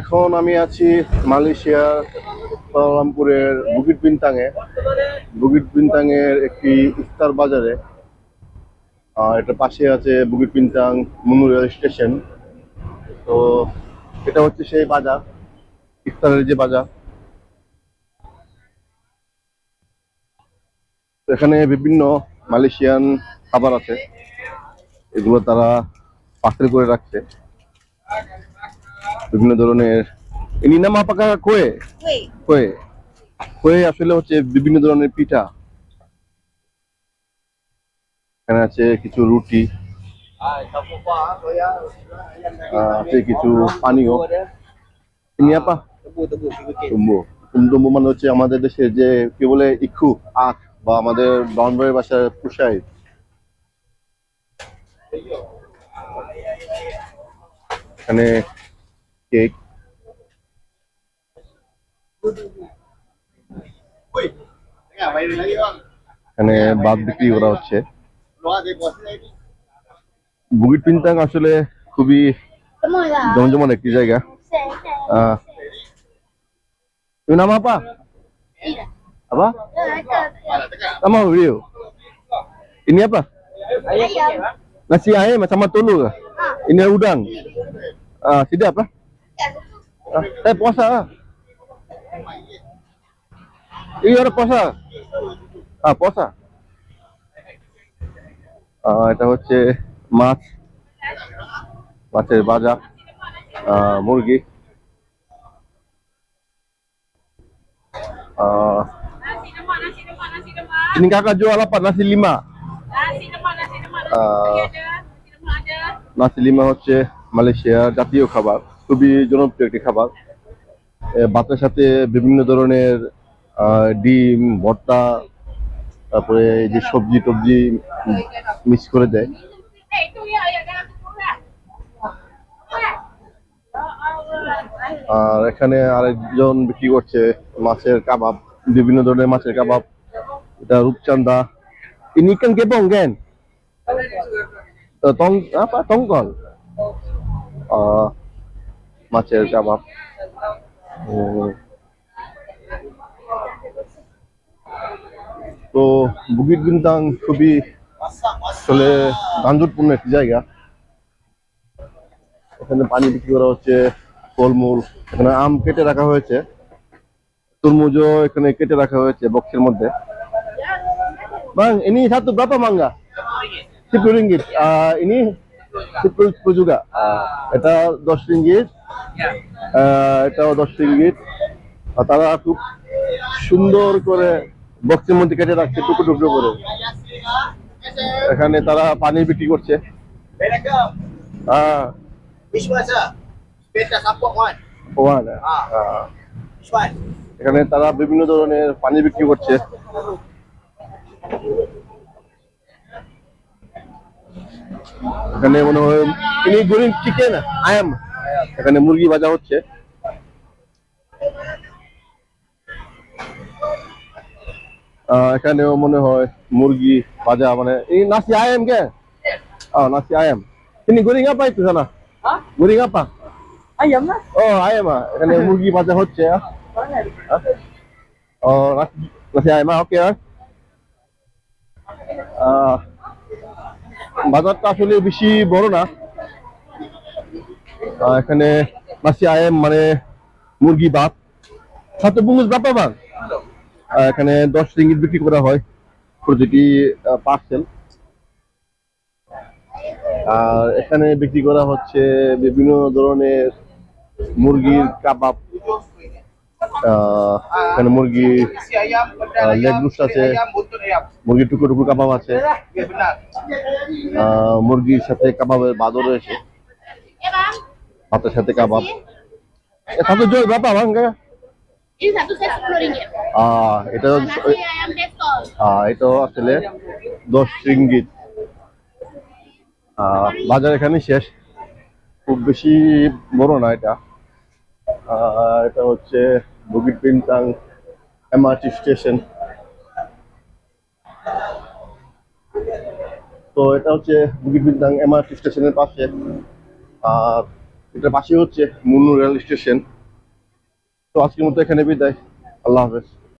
এখন আমি আছি মালয়েশিয়ার কুয়ালালামপুরের বুকিট বিনতাংয়ে বুকিট বিনতাংয়ের একটি ইফতার বাজারে। এটা পাশে আছে বুকিট বিনতাং মুনু রেল স্টেশন তো এটা হচ্ছে সেই বাজার, ইফতারের যে বাজার। এখানে বিভিন্ন মালয়েশিয়ান খাবার আছে। এগুলো তারা পাত্রে করে রাখছে। বিভিন্ন ধরনের ইনি নাম আপাকা কোয়ে? কোয়ে। কোয়ে। আসলে হচ্ছে বিভিন্ন ধরনের পিঠা। এখানে আছে কিছু রুটি আছে কিছু পানীয়। ইনি আপা? তুম্বু তুমতুম্বু মানে হচ্ছে আমাদের দেশে যে কি বলে ইক্ষু আখ বা আমাদের ডনবাই ভাষায় পুষাই এখানে কেক এখানে বাদ বিক্রি করা হচ্ছে বুগিট পিন্তাং আসলে খুবই. জমজমান একটি জায়গা তুমি নাম আপা apa nama Rio ini apa Ayam. nasi ayam sama telur ke ini udang ah sedap lah ah, saya puasa lah ini ada puasa ah puasa আহ, এটা হচ্ছে মাছ মাছের বাজার আহ, মুরগি আহ, Nasi lemak, nasi lemak, nasi lemak. ini kakak jual apa nasi lima Nasi lemak, nasi lemak, nasi Ah. lemak ada. Nasi lemak ada. Nasi lemak হচ্ছে মালয়েশিয়ার জাতীয় খাবার খুবই জনপ্রিয় একটি খাবার। ভাতের সাথে বিভিন্ন ধরনের আহ, ডিম ভর্তা তারপরে যে সবজি টবজি মিক্স করে দেয়. আর এখানে আরেকজন বিক্রি করছে মাছের কাবাব বিভিন্ন ধরনের মাছের কাবাব। এটা rupchanda kebong kan Eh, tong apa tongkol Ah, মাছের কাবাব। তো বুকিট বিন্তাং খুবই আসলে গাঞ্জটপূর্ণ একটি জায়গা। এখানে পানি বিক্রি করা হচ্ছে ফলমূল এখানে আম কেটে রাখা হয়েছে তরমুজও এখানে কেটে রাখা হয়েছে বক্সের মধ্যে। Bang, ini ringgit. Ah, ini Ah, এটা দশ রিঙ্গিত। আহ, এটাও দশ আর তারা খুব সুন্দর করে বক্সের মধ্যে কেটে রাখছে টুকরো টুকরো করে। এখানে তারা পানি বিক্রি করছে। হ্যাঁ? এখানে তারা বিভিন্ন ধরনের পানি বিক্রি করছে। এখানে মনে হয় ইনি গরিব চিকেন আয়াম এখানে মুরগি ভাজা হচ্ছে আহ, এখানেও মনে হয় মুরগি ভাজা মানে এই নাসি আয়াম কে Oh, nasi ayam. Ini goreng apa itu sana? Goreng apa? Ayam lah. Oh, ayam ah. এখানে মুরগি ভাজা হচ্ছে. ও নাসি আইমা ওকে বাজারটা আসলে বেশি বড় না। এখানে নাসি আয়েম মানে মুরগি ভাত সাথে বুঙ্গুস বাপা বান এখানে দশ রিঙ্গিত বিক্রি করা হয়, প্রতিটি পার্সেল আর এখানে বিক্রি করা হচ্ছে বিভিন্ন ধরনের মুরগির কাবাব। এখানে মুরগি লেগ গুস্ট আছে মুরগি টুকরো টুকরো কাবাব আছে মুরগির সাথে কাবাবের বাদর রয়েছে, ভাতের সাথে কাবাব। এখানে জয় বাবা ভাঙ্গা। বাজার এখানে শেষ। খুব বেশি বড় না এটা। এটা হচ্ছে বুকিট পিনতাং এমআরটি স্টেশন। তো এটা হচ্ছে বুকিট বিন্দাং এমআরটি স্টেশনের পাশে। আর এটার পাশে হচ্ছে মুন্নু রেল স্টেশন। তো আজকের মতো এখানে বিদায়। আল্লাহ হাফেজ।